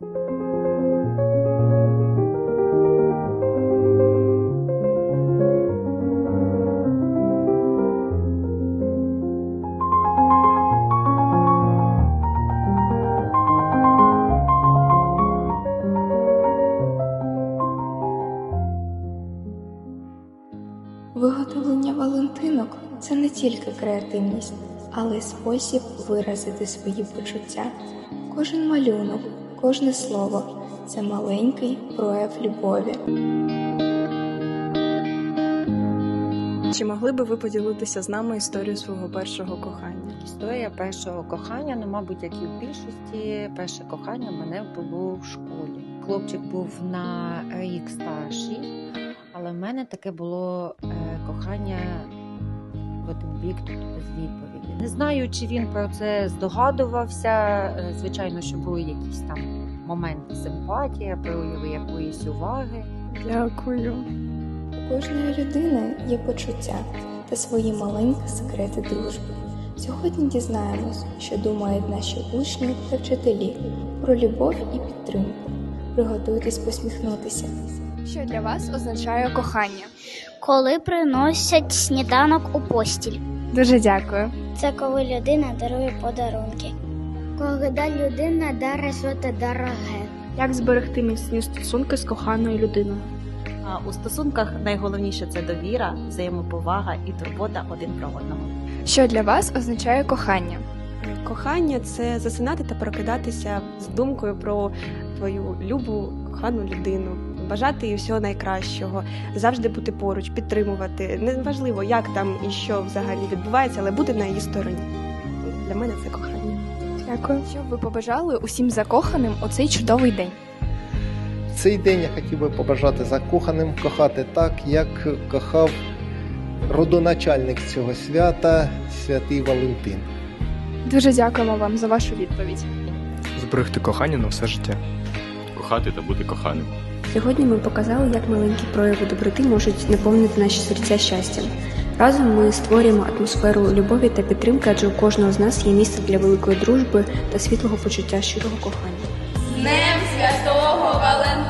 Виготовлення валентинок це не тільки креативність, але й спосіб виразити свої почуття. Кожен малюнок, кожне слово це маленький прояв любові. Чи могли би ви поділитися з нами історією свого першого кохання? Історія першого кохання, ну, мабуть, як і в більшості, перше кохання мене було в школі. Хлопчик був на рік старший, але в мене таке було е, кохання один бік, тобто без відповіді. Не знаю, чи він про це здогадувався. Е, Звичайно, що були якісь там моменти симпатії, прояви якоїсь уваги. Дякую. У кожної людини є почуття та свої маленькі секрети дружби. Сьогодні дізнаємось, що думають наші учні та вчителі про любов і підтримку. Приготуйтесь посміхнутися. Що для вас означає кохання? коли приносять сніданок у постіль. Дуже дякую. Це коли людина дарує подарунки. Коли людина дарить щось дороге. Як зберегти міцні стосунки з коханою людиною? А у стосунках найголовніше це довіра, взаємоповага і турбота один про одного. Що для вас означає кохання? Кохання це засинати та прокидатися з думкою про твою любу кохану людину, бажати їй всього найкращого, завжди бути поруч, підтримувати. Неважливо, як там і що взагалі відбувається, але бути на її стороні. Для мене це кохання. Дякую. Що б ви побажали усім закоханим у цей чудовий день? Цей день я хотів би побажати закоханим кохати так, як кохав родоначальник цього свята, святий Валентин. Дуже дякуємо вам за вашу відповідь. Зберегти кохання на все життя. кохати та бути коханим. Сьогодні ми показали, як маленькі прояви доброти можуть наповнити наші серця щастям. Разом ми створюємо атмосферу любові та підтримки, адже у кожного з нас є місце для великої дружби та світлого почуття щирого кохання. Днем Святого Валентина!